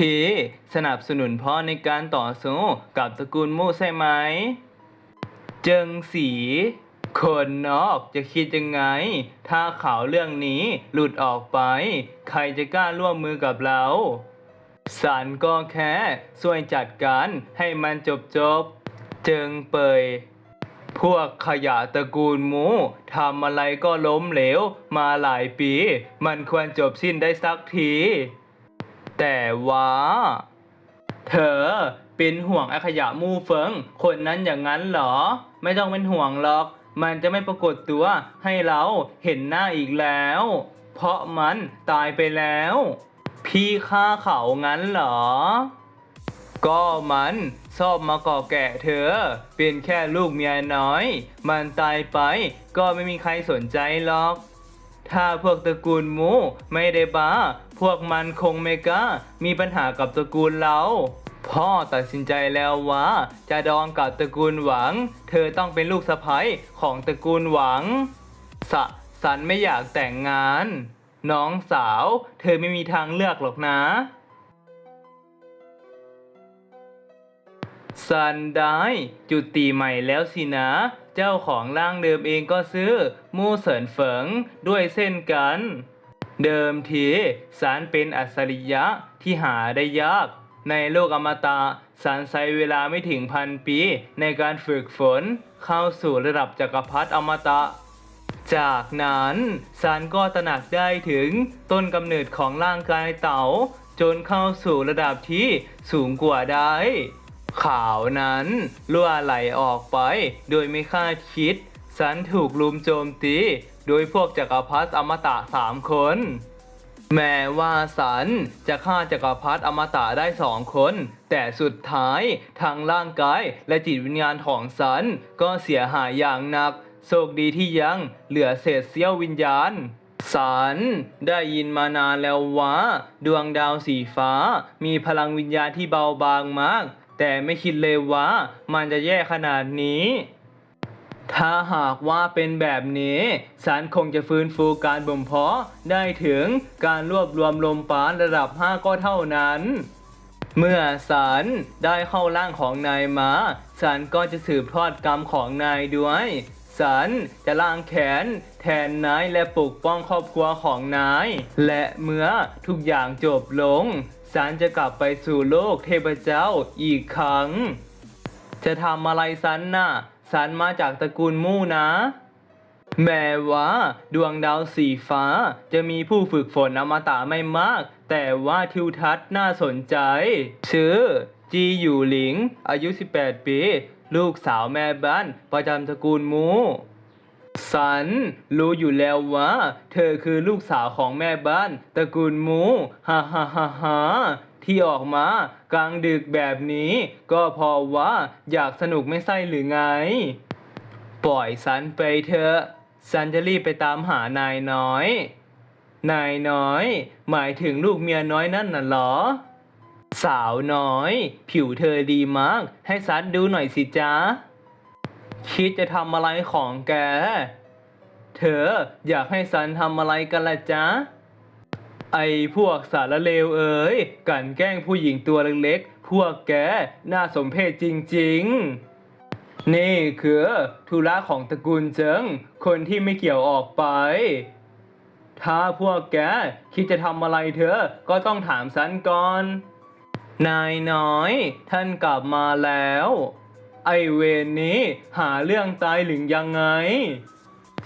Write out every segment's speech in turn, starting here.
คีสนับสนุนพ่อในการต่อสู้กับตระกูลมู่ใช่ไหม เจิงสี คนนอกจะคิดยังไง ถ้าข่าวเรื่องนี้หลุดออกไป ใครจะกล้าร่วมมือกับเราสันก็แค่ช่วยจัดการให้มันจบจบ เจิงเปย พวกขยะตระกูลหมูทำอะไรก็ล้มเหลวมาหลายปี มันควรจบสิ้นได้สักที แต่ว่า เธอเป็นห่วงไอขยะมูเฟิง คนนั้นอย่างนั้นเหรอ ไม่ต้องเป็นห่วงหรอก มันจะไม่ปรากฏตัวให้เราเห็นหน้าอีกแล้ว เพราะมันตายไปแล้ว พี่ฆ่าเขางั้นเหรอก็มันชอบมาก่อแก่เธอ เป็นแค่ลูกเมียน้อย มันตายไปก็ไม่มีใครสนใจหรอก ถ้าพวกตระกูลมูไม่ได้บ้า พวกมันคงไม่กล้ามีปัญหากับตระกูลเรา พ่อตัดสินใจแล้วว่า จะดองกับตระกูลหวัง เธอต้องเป็นลูกสะใภ้ของตระกูลหวัง สะสันไม่อยากแต่งงาน น้องสาว เธอไม่มีทางเลือกหรอกนะซันได้จุดติใหม่แล้วสินะ เจ้าของร่างเดิมเองก็ซื้อมู่เสรินเฟิงด้วยเส้นกัน เดิมทีสารเป็นอัจฉริยะที่หาได้ยาก ในโลกอมตะสารใช้เวลาไม่ถึงพันปีในการฝึกฝน เข้าสู่ระดับจักรพรรดิอมตะจากนั้นสารก็ตระหนักได้ถึงต้นกำเนิดของร่างกายเต๋าจนเข้าสู่ระดับที่สูงกว่าได้ ข่าวนั้นรั่วไหลออกไป โดยไม่คาดคิดสันถูกลุมโจมตี โดยพวกจักรพรรดิอมตะสามคน แม้ว่าสันจะฆ่าจักรพรรดิอมตะได้สองคน แต่สุดท้ายทางร่างกายและจิตวิญญาณของสันก็เสียหายอย่างหนัก โชคดีที่ยังเหลือเศษเสี้ยววิญญาณสันได้ยินมานานแล้วว่า ดวงดาวสีฟ้า มีพลังวิญญาณที่เบาบางมาก แต่ไม่คิดเลยว่ามันจะแย่ขนาดนี้ ถ้าหากว่าเป็นแบบนี้ สารคงจะฟื้นฟูการบ่มเพาะได้ถึงการรวบรวมลมปานระดับ 5 ก็เท่านั้น เมื่อสารได้เข้าร่างของนายมาสารก็จะสืบทอดกรรมของนายด้วยสารจะล้างแขน แทนนายและปกป้องครอบครัวของนาย และเมื่อทุกอย่างจบลงสารจะกลับไปสู่โลกเทพเจ้าอีกครั้ง จะทำอะไรสันน่ะสันมาจากตระกูลมู่นะ แม้ว่า ดวงดาวสีฟ้าจะมีผู้ฝึกฝนอมตะไม่มาก แต่ว่าทิวทัศน์น่าสนใจ ชื่อ จีอยู่หลิง อายุ 18 ปี ลูกสาวแม่บ้านประจำตระกูลมู สันรู้อยู่แล้วว่า เธอคือลูกสาวของแม่บ้านตระกูลมูฮ่าฮ่าฮ่าฮ่าที่ออกมากลางดึกแบบนี้ ก็เพราะว่าอยากสนุกไม่ใช่หรือไง ปล่อยสันไปเถอะสันจะรีบไปตามหานายน้อย นายน้อย หมายถึงลูกเมียน้อยนั่นน่ะหรอ สาวน้อย ผิวเธอดีมาก ให้สันดูหน่อยสิจ๊ะ คิดจะทำอะไรของแก เธออยากให้สันทำอะไรกันละจ๊ะ ไอ้พวกสารเลวเอ๋ยกันแกล้งผู้หญิงตัวเล็กๆ พวกแกน่าสมเพชจริง ๆ นี่คือธุระของตระกูลเจิง คนที่ไม่เกี่ยวออกไป ถ้าพวกแกคิดจะทำอะไรเธอ ก็ต้องถามสันก่อน นายน้อย ท่านกลับมาแล้ว ไอเวนนี้หาเรื่องตายหรือยังไง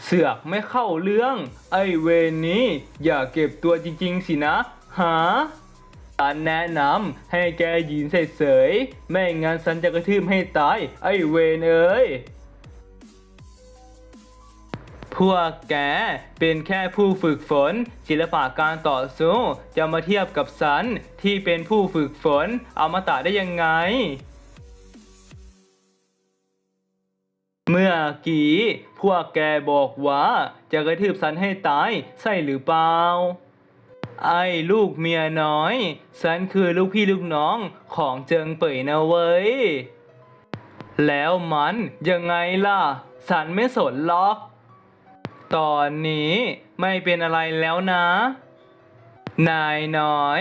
เสือกไม่เข้าเรื่อง ไอเวนนี้อย่าเก็บตัวจริงๆสินะ หาฉันแนะนำให้แกยืนเฉยๆไม่งั้นฉันจะกระทืบให้ตาย ไอเวนเอ้ยพวกแกเป็นแค่ผู้ฝึกฝน ศิลปะการต่อสู้จะมาเทียบกับฉันที่เป็นผู้ฝึกฝนอมตะได้ยังไง เมื่อกี้พวกแกบอกว่าจะกระทืบสันให้ตายใช่หรือเปล่า ไอ้ลูกเมียน้อยฉันคือลูกพี่ลูกน้องของเจิงเป่ยนะเว้ย แล้วมันยังไงล่ะ สันไม่สนหรอก ตอนนี้ไม่เป็นอะไรแล้วนะ นายน้อย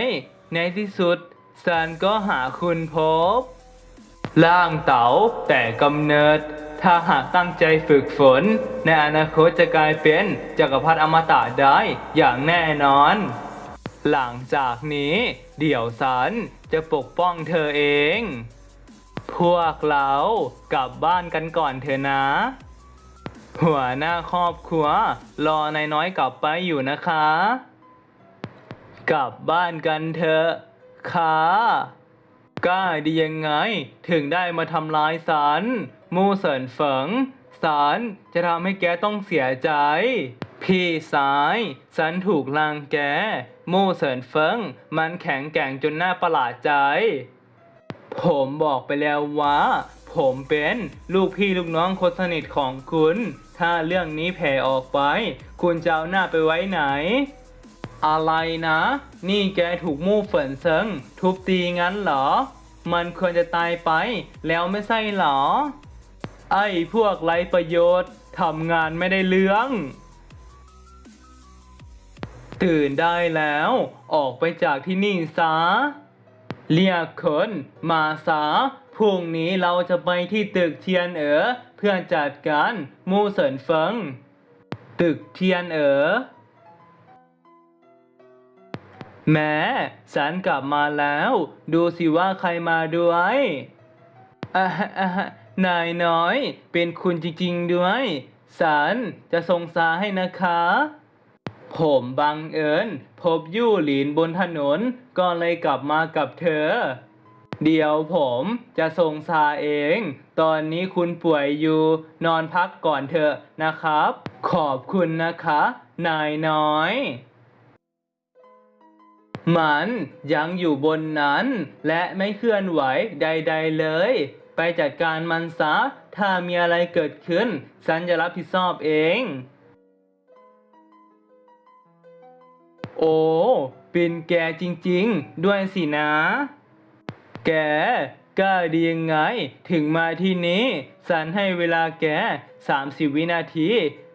ในที่สุดซันก็หาคุณพบ ล่างเต๋าแต่กำเนิด ถ้าหากตั้งใจฝึกฝน ในอนาคตจะกลายเป็นจักรพรรดิอมตะได้อย่างแน่นอน หลังจากนี้ เดี๋ยวสันจะปกป้องเธอเอง พวกเรากลับบ้านกันก่อนเถอะนะ หัวหน้าครอบครัว รอนายน้อยกลับไปอยู่นะคะ กลับบ้านกันเถอะค่ะกล้าดียังไง ถึงได้มาทำลายสัน มูเสินเฟิงสันจะทำให้แกต้องเสียใจ พี่สายสันถูกลังแก มูเสินเฟิงมันแข็งแกร่งจนน่าประหลาดใจ ผมบอกไปแล้วว่า ผมเป็นลูกพี่ลูกน้องคนสนิทของคุณ ถ้าเรื่องนี้แผ่ออกไป คุณจะเอาหน้าไปไว้ไหน อะไรนะ นี่แกถูกมู่เฟินเซิงทุบตีงั้นเหรอ มันควรจะตายไปแล้วไม่ใช่เหรอ ไอ้พวกไรประโยชน์ทำงานไม่ได้เรื่อง ตื่นได้แล้ว ออกไปจากที่นี่ซะเรียกคนมาซาพรุ่งนี้เราจะไปที่ตึกเทียนเอ๋อเพื่อจัดการมูเสินเฟิง ตึกเทียนเอ๋อแม้ฉันกลับมาแล้ว ดูสิว่าใครมาด้วยอะฮะอะฮะ นายน้อย เป็นคุณจริงๆด้วยฉันจะส่งสาให้นะคะ ผมบังเอิญ พบยู่หลินบนถนน ก็เลยกลับมากับเธอ เดี๋ยวผมจะส่งซาเอง ตอนนี้คุณป่วยอยู่ นอนพักก่อนเถอะนะครับ ขอบคุณนะคะ นายน้อยมันยังอยู่บนนั้น และไม่เคลื่อนไหวใด ๆ เลย ไปจัดการมันซะ ถ้ามีอะไรเกิดขึ้น ฉันจะรับผิดชอบเอง โอ้ เป็นแกจริงๆ ด้วยสินะ แกกล้าดียังไง ถึงมาที่นี้สันให้เวลาแก 30 วินาที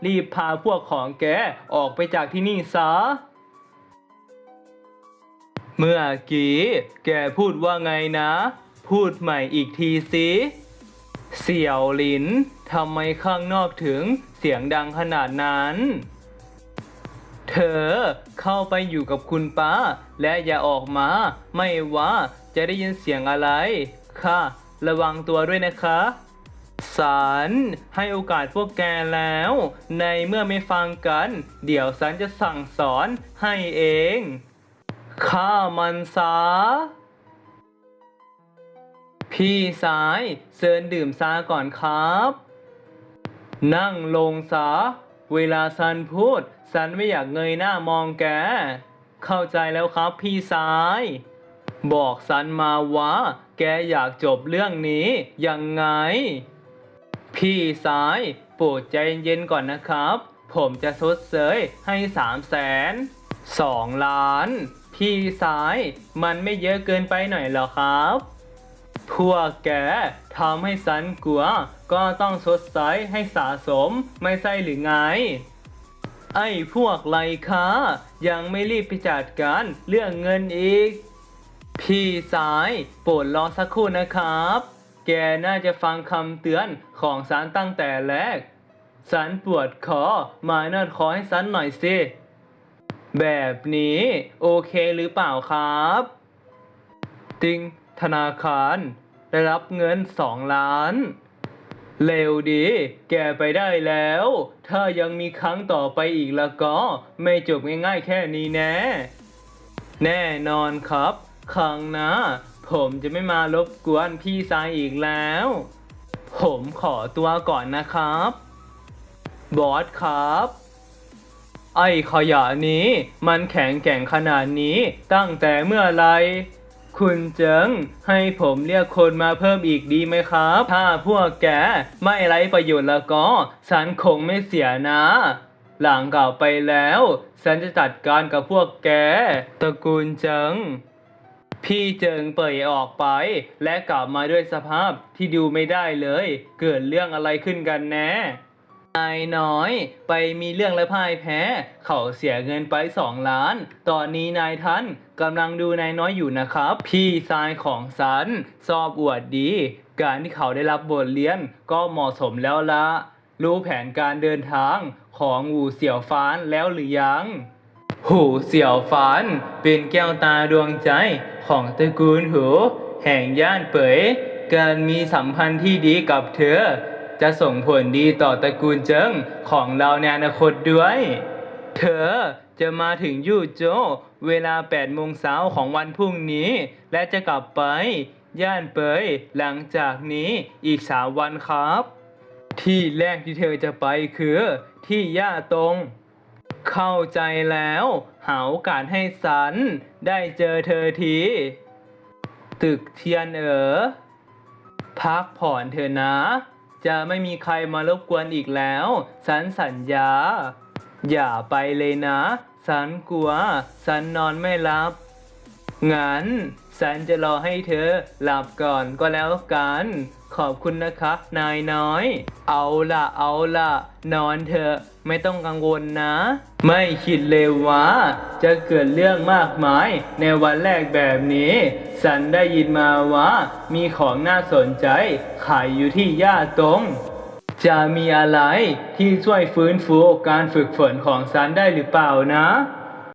รีบพาพวกของแก ออกไปจากที่นี่ซะเมื่อกี้ แกพูดว่าไงนะ พูดใหม่อีกทีสิเสี่ยวหลินทำไมข้างนอกถึงเสียงดังขนาดนั้น เธอเข้าไปอยู่กับคุณป้า และอย่าออกมา ไม่ว่าจะได้ยินเสียงอะไร ค่ะ ระวังตัวด้วยนะคะสารให้โอกาสพวกแกแล้ว ในเมื่อไม่ฟังกัน เดี๋ยวสันจะสั่งสอนให้เองฆ่ามันซะ พี่สายเชิญดื่มซาก่อนครับ นั่งลงซะเวลาซันพูด ซันไม่อยากเงยหน้ามองแก เข้าใจแล้วครับพี่สาย บอกซันมาว่า แกอยากจบเรื่องนี้ ยังไง พี่สายโปรดใจเย็นๆก่อนนะครับ ผมจะทดเสยให้สามแสนสองล้าน พี่สาย มันไม่เยอะเกินไปหน่อยหรอครับ พวกแกทำให้สันกลัว ก็ต้องชดใช้ให้สะสมไม่ใช่หรือไง ไอ้พวกไรค้ายังไม่รีบไปจัดการเรื่องเงินอีก พี่สายโปรดรอสักครู่นะครับ แกน่าจะฟังคำเตือนของสันตั้งแต่แรกสันปวดคอมานวดคอให้สันหน่อยสิ แบบนี้ โอเคหรือเปล่าครับ ติง ธนาคาร ได้รับเงินสองล้าน เร็วดี แกไปได้แล้ว ถ้ายังมีครั้งต่อไปอีกแล้วก็ ไม่จบง่ายๆแค่นี้แน่ แน่นอนครับ ครั้งหนะผมจะไม่มารบกวนพี่ซายอีกแล้ว ผมขอตัวก่อนนะครับ บอสครับ ไอ้ขยะนี้มันแข็งแกร่งขนาดนี้ตั้งแต่เมื่อไหร คุณเจิงให้ผมเรียกคนมาเพิ่มอีกดีไหมครับ ถ้าพวกแกไม่ไร้ประโยชน์แล้วก็ฉันคงไม่เสียนะ หลังกล่าวไปแล้วฉันจะจัดการกับพวกแกตระกูลเจิงพี่เจิงเปิดออกไป และกลับมาด้วยสภาพที่ดูไม่ได้เลย เกิดเรื่องอะไรขึ้นกันแน่ายน้อย ไปมีเรื่องและพ่ายแพ้ เขาเสียเงินไปสองล้าน ตอนนี้นายท่านกำลังดูนายน้อยอยู่นะครับ พี่ชายของฉันชอบอวดดี การที่เขาได้รับบทเรียนก็เหมาะสมแล้วละ รู้แผนการเดินทางของหูเสี่ยวฟานแล้วหรือยัง หูเสี่ยวฟานเป็นแก้วตาดวงใจของตระกูลหู แห่งย่านเป๋ยการมีสัมพันธ์ที่ดีกับเธอ จะส่งผลดีต่อตระกูลเจิ้งของเราในอนาคตด้วย เธอจะมาถึงยู่โจวเวลา8โมงเช้าของวันพรุ่งนี้ และจะกลับไป ย่านเปยหลังจากนี้อีก 3 วันครับ ที่แรกที่เธอจะไปคือ ที่ย่าตง เข้าใจแล้ว หาโอกาสให้สัน ได้เจอเธอที ตึกเทียนเอ๋อพักผ่อนเถอะนะ จะไม่มีใครมารบกวนอีกแล้วสันสัญญา อย่าไปเลยนะสันกลัวสันนอนไม่หลับ งั้นสันจะรอให้เธอหลับก่อนก็แล้วกัน ขอบคุณนะคะ นายน้อย เอาล่ะ เอาล่ะ นอนเถอะ ไม่ต้องกังวลนะ ไม่คิดเลยว่าจะเกิดเรื่องมากมาย ในวันแรกแบบนี้ สันได้ยินมาว่า มีของน่าสนใจ ขายอยู่ที่ย่าตง จะมีอะไรที่ช่วยฟื้นฟูการฝึกฝนของซันได้หรือเปล่านะ